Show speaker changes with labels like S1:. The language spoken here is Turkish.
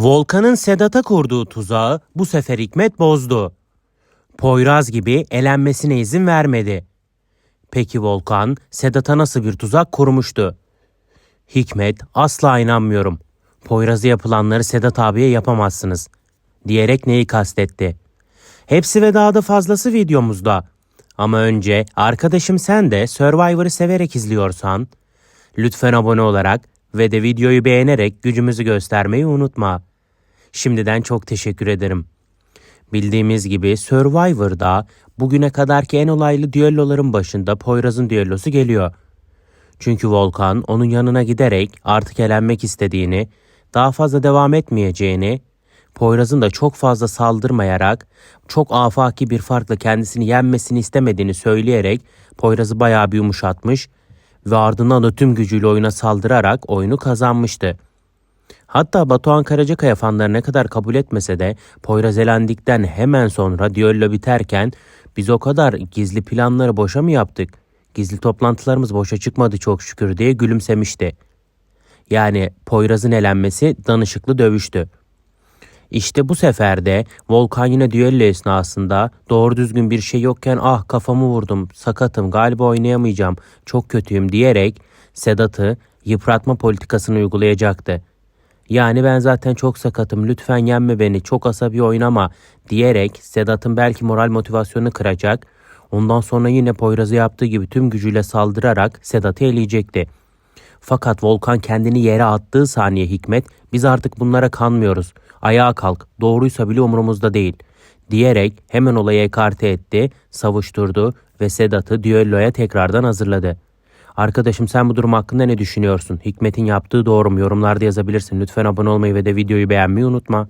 S1: Volkan'ın Sedat'a kurduğu tuzağı bu sefer Hikmet bozdu. Poyraz gibi elenmesine izin vermedi. Peki Volkan Sedat'a nasıl bir tuzak kurmuştu? Hikmet asla inanmıyorum. Poyraz'a yapılanları Sedat abiye yapamazsınız. Diyerek neyi kastetti? Hepsi ve daha da fazlası videomuzda. Ama önce arkadaşım sen de Survivor'ı severek izliyorsan lütfen abone olarak ve de videoyu beğenerek gücümüzü göstermeyi unutma. Şimdiden çok teşekkür ederim. Bildiğimiz gibi Survivor'da bugüne kadarki en olaylı düelloların başında Poyraz'ın düellosu geliyor. Çünkü Volkan onun yanına giderek artık elenmek istediğini, daha fazla devam etmeyeceğini, Poyraz'ın da çok fazla saldırmayarak, çok afaki bir farkla kendisini yenmesini istemediğini söyleyerek Poyraz'ı bayağı bir yumuşatmış ve ardından da tüm gücüyle oyuna saldırarak oyunu kazanmıştı. Hatta Batuhan Karacakaya fanları ne kadar kabul etmese de Poyraz elendikten hemen sonra düello biterken biz o kadar gizli planları boşa mı yaptık? Gizli toplantılarımız boşa çıkmadı çok şükür diye gülümsemişti. Yani Poyraz'ın elenmesi danışıklı dövüştü. İşte bu sefer de Volkan yine düello esnasında doğru düzgün bir şey yokken ah kafamı vurdum, sakatım, galiba oynayamayacağım, çok kötüyüm diyerek Sedat'ı yıpratma politikasını uygulayacaktı. Yani ben zaten çok sakatım lütfen yenme beni çok asabi oynama diyerek Sedat'ın belki moral motivasyonunu kıracak. Ondan sonra yine Poyraz'ı yaptığı gibi tüm gücüyle saldırarak Sedat'ı eleyecekti. Fakat Volkan kendini yere attığı saniye Hikmet biz artık bunlara kanmıyoruz. Ayağa kalk doğruysa bile umurumuzda değil diyerek hemen olayı ekarte etti, savuşturdu ve Sedat'ı düelloya tekrardan hazırladı. Arkadaşım sen bu durum hakkında ne düşünüyorsun? Hikmet'in yaptığı doğru mu? Yorumlarda yazabilirsin. Lütfen abone olmayı ve de videoyu beğenmeyi unutma.